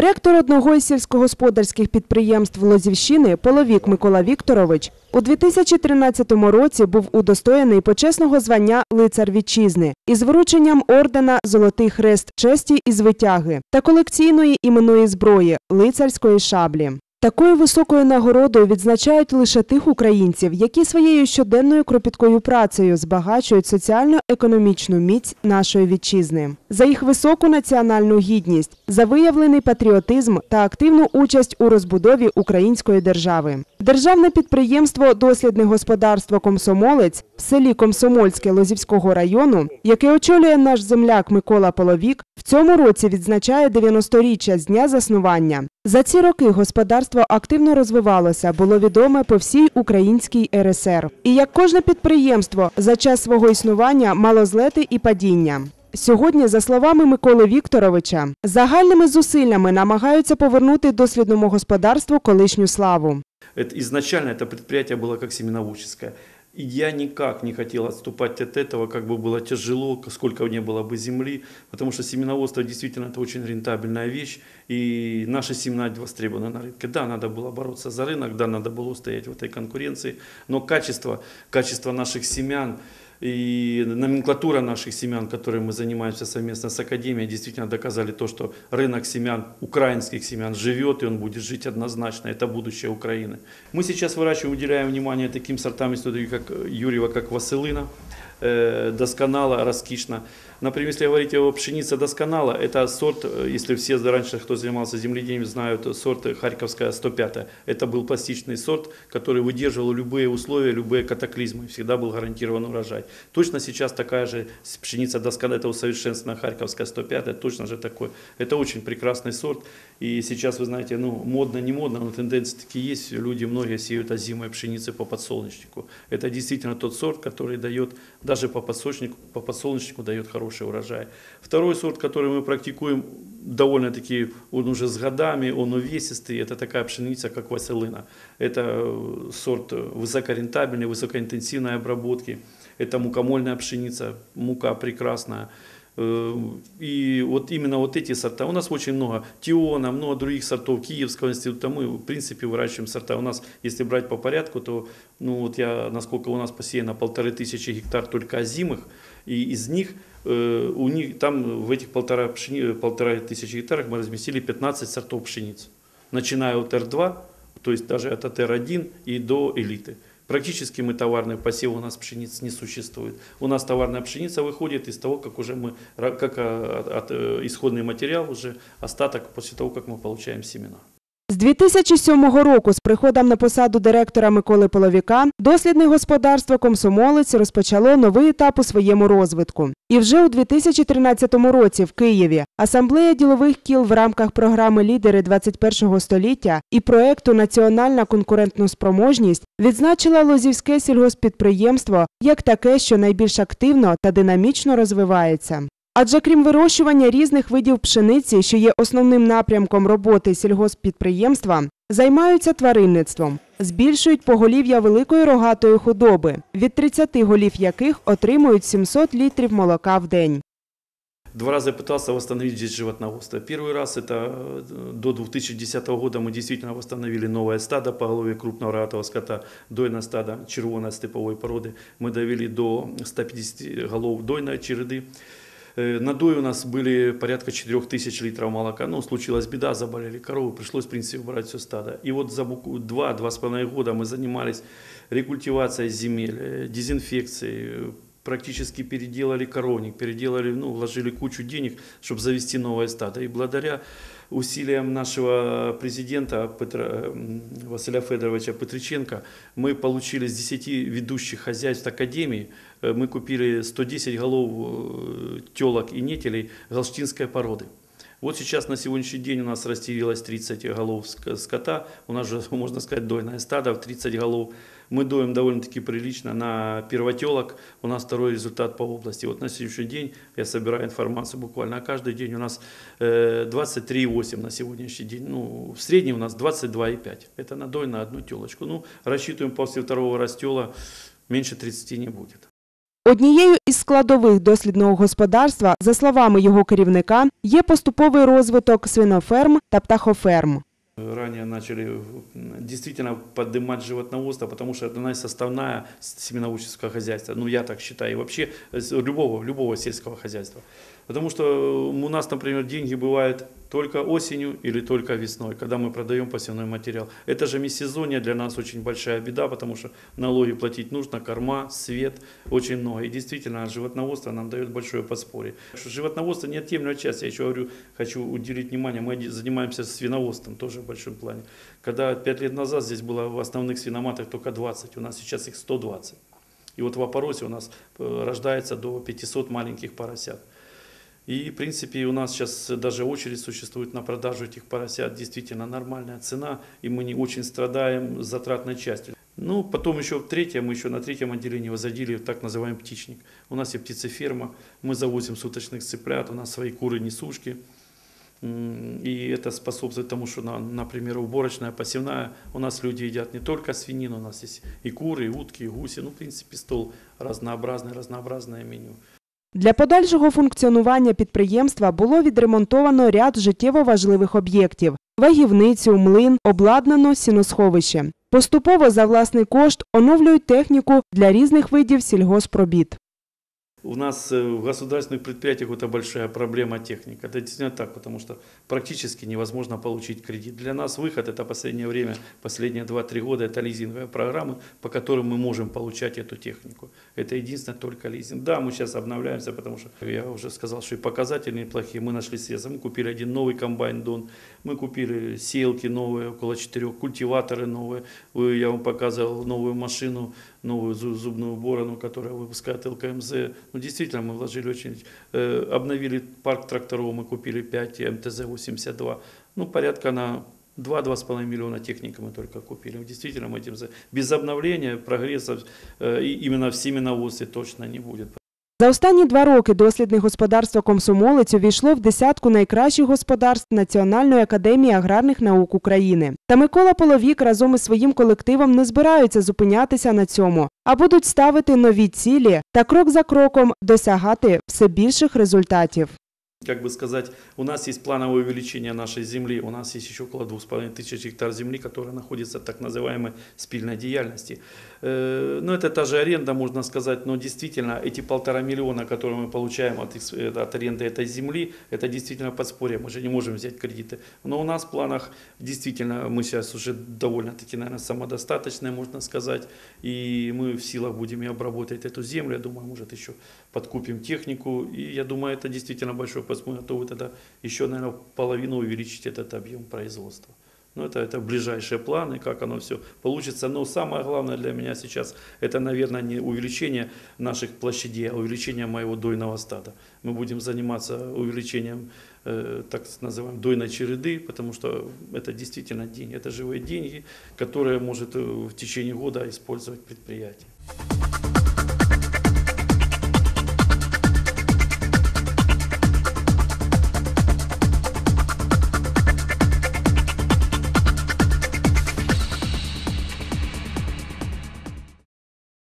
Директор одного із сільськогосподарських підприємств Лозівщини Половік Микола Вікторович у 2013 році був удостоєний почесного звання лицар вітчизни із врученням ордена Золотий хрест честі і звитяги та колекційної іменної зброї лицарської шаблі. Такою високою нагородою відзначають лише тих українців, які своєю щоденною кропіткою працею збагачують соціально-економічну міць нашої вітчизни, за їх високу національну гідність, за виявлений патріотизм та активну участь у розбудові української держави. Державне підприємство Дослідне господарство Комсомолець в селі Комсомольське Лозівського району, яке очолює наш земляк Микола Половік, в цьому році відзначає 90-річчя з дня заснування. За ці роки господарство активно розвивалося, було відоме по всій українській РСР. І як кожне підприємство за час свого існування мало злети і падіння. Сьогодні, за словами Миколи Вікторовича, загальними зусиллями намагаються повернути дослідному господарству колишню славу. Это, изначально это предприятие было как семеноводческое. И я никак не хотел отступать от этого, как бы было тяжело, сколько не было бы земли, потому что семеноводство действительно это очень рентабельная вещь, и наши семена востребованы на рынке. Да, надо было бороться за рынок, да, надо было устоять в этой конкуренции, но качество, качество наших семян, и номенклатура наших семян, которой мы занимаемся совместно с Академией, действительно доказали то, что рынок семян, украинских семян живет, и он будет жить однозначно. Это будущее Украины. Мы сейчас выращиваем, уделяем внимание таким сортам, как Юрьева, как Василина, э, досконало, раскишно. Например, если говорить о пшенице досконало, это сорт, э, если все раньше, кто занимался земледением, знают, сорт Харьковская 105. Это был пластичный сорт, который выдерживал любые условия, любые катаклизмы, всегда был гарантирован урожай. Точно сейчас такая же пшеница досконало, это усовершенствованная Харьковская 105, точно же такой. Это очень прекрасный сорт. И сейчас, вы знаете, ну, модно, не модно, но тенденции такие есть. Люди многие сеют озимые пшеницы по подсолнечнику. Это действительно тот сорт, который дает, даже по подсолнечнику, по подсолнечнику дает хороший хороший урожай. Второй сорт, который мы практикуем довольно-таки, он уже с годами, он увесистый, это такая пшеница, как Василина. Это э, сорт высокорентабельный, высокоинтенсивной обработки. Это мукомольная пшеница, мука прекрасная. Э, и вот именно вот эти сорта, у нас очень много Тиона, много других сортов Киевского института, мы в принципе выращиваем сорта. У нас, если брать по порядку, то ну вот я, насколько у нас посеяно полторы тысячи гектар только озимых, и из них э, у них там в этих полтора, пшени, полтора тысячи гектарах мы разместили 15 сортов пшеницы, начиная от Р2, то есть даже от Р1 и до элиты. Практически мы товарный посев у нас пшеницы не существует. У нас товарная пшеница выходит из того, как уже мы, как а, э, исходный материал, уже остаток после того, как мы получаем семена. З 2007 року, з приходом на посаду директора Миколи Половіка, дослідне господарство Комсомолець розпочало новий етап у своєму розвитку. І вже у 2013 році в Києві асамблея ділових кіл в рамках програми Лідери 21 століття і проекту Національна конкурентну спроможність відзначила Лозівське сільгоспідприємство як таке, що найбільш активно та динамічно розвивається. Адже крім вирощування різних видів пшениці, що є основним напрямком роботи сільгосппідприємства, займаються тваринництвом, збільшують поголів'я великої рогатої худоби, від 30 голів яких отримують 700 літрів молока в день. Два раза пытался восстановить здесь животноводство. Первый раз это э, до 2010 года мы действительно восстановили новое стадо по голове крупного рогатого скота, дойное стадо червоной степовой породы. Мы довели до 150 голов дойной череды. Э, Надой у нас были порядка 4000 литров молока. Ну, случилась беда, заболели коровы, пришлось, в принципе, убрать все стадо. И вот за 2-2,5 года мы занимались рекультивацией земель, э, дезинфекцией, практически переделали коровник, переделали, ну, вложили кучу денег, чтобы завести новое стадо. И благодаря усилиям нашего президента Петра, Василия Федоровича Петриченко мы получили с 10 ведущих хозяйств Академии, э, мы купили 110 голов э, телок и нетелей галштинской породы. Вот сейчас на сегодняшний день у нас растерялось 30 голов скота, у нас же, можно сказать, дойное стадо в 30 голов. Мы доим довольно-таки прилично на первотелок, у нас второй результат по области. Вот на сегодняшний день я собираю информацию буквально, а каждый день у нас 23,8 на сегодняшний день. Ну, в среднем у нас 22,5. Это надой на одну телочку. Ну, рассчитываем после второго растела меньше 30 не будет. Однією із складових дослідного господарства, за словами його керівника, є поступовий розвиток свиноферм та птахоферм. Ранее начали действительно поднимать животноводство, потому что это составная семеноводческого хозяйства. Ну, я так считаю, и вообще с любого, любого сельского хозяйства. Потому что э, у нас, например, деньги бывают только осенью или только весной, когда мы продаем посевной материал. Это же межсезонье для нас очень большая беда, потому что налоги платить нужно, корма, свет, очень много. И действительно, животноводство нам дает большое подспорье. Животноводство неотъемлемая часть. Я еще говорю, хочу уделить внимание, мы занимаемся свиноводством тоже в большом плане. Когда 5 лет назад здесь было в основных свиноматах только 20, у нас сейчас их 120. И вот в опоросе у нас э, рождается до 500 маленьких поросят. И, в принципе, у нас сейчас даже очередь существует на продажу этих поросят. Действительно нормальная цена, и мы не очень страдаем затратной частью. Ну, потом еще в третьем, мы еще на третьем отделении возродили так называемый птичник. У нас есть птицеферма, мы завозим суточных цыплят, у нас свои куры-несушки. И это способствует тому, что, на- например, уборочная, посевная, у нас люди едят не только свинину, у нас есть и куры, и утки, и гуси. Ну, в принципе, стол разнообразный, разнообразное меню. Для подальшого функціонування підприємства було відремонтовано ряд життєво важливих об'єктів: вагівницю, млин, обладнано сіносховище. Поступово за власний кошт оновлюють техніку для різних видів сільгоспробіт. У нас э, в государственных предприятиях это большая проблема техника. Это действительно так, потому что практически невозможно получить кредит. Для нас выход это последнее время, последние 2-3 года, это лизинговые программы, по которым мы можем получать эту технику. Это единственное только лизинг. Да, мы сейчас обновляемся, потому что я уже сказал, что и показатели неплохие. Мы нашли средства. Мы купили один новый комбайн Дон, мы купили сеялки новые, около 4, культиваторы новые. Вы- Я вам показывал новую машину, новую зу- зубную борону, которая выпускает ЛКМЗ. Ну, действительно, мы вложили очень... э, обновили парк тракторов, мы купили 5 МТЗ-82. Ну, порядка на 2-2,5 миллиона техники мы только купили. Действительно, мы этим... Без обновления прогресса э, именно в семеноводстве точно не будет. За останні два роки дослідне господарство Комсомолець увійшло в десятку найкращих господарств Національної академії аграрних наук України. Та Микола Половік разом із своїм колективом не збираються зупинятися на цьому, а будуть ставити нові цілі та крок за кроком досягати все більших результатів. Как бы сказать, у нас есть плановое увеличение нашей земли, у нас есть еще около 2,5 тысяч гектар земли, которая находится в так называемой спильной деятельности. Э, Ну, это та же аренда, можно сказать, но действительно эти полтора миллиона, которые мы получаем от, э, от аренды этой земли, это действительно подспорье, мы же не можем взять кредиты. Но у нас в планах действительно, мы сейчас уже довольно-таки, наверное, самодостаточные, можно сказать, и мы в силах будем и обработать эту землю, я думаю, может еще подкупим технику, и я думаю, это действительно большой подспорье, а то вы тогда еще, наверное, половину увеличите этот объем производства. Ну, это, это ближайшие планы, как оно все получится. Но самое главное для меня сейчас, это, наверное, не увеличение наших площадей, а увеличение моего дойного стада. Мы будем заниматься увеличением, э, так называемой, дойной череды, потому что это действительно деньги, это живые деньги, которые может э, в течение года использовать предприятие.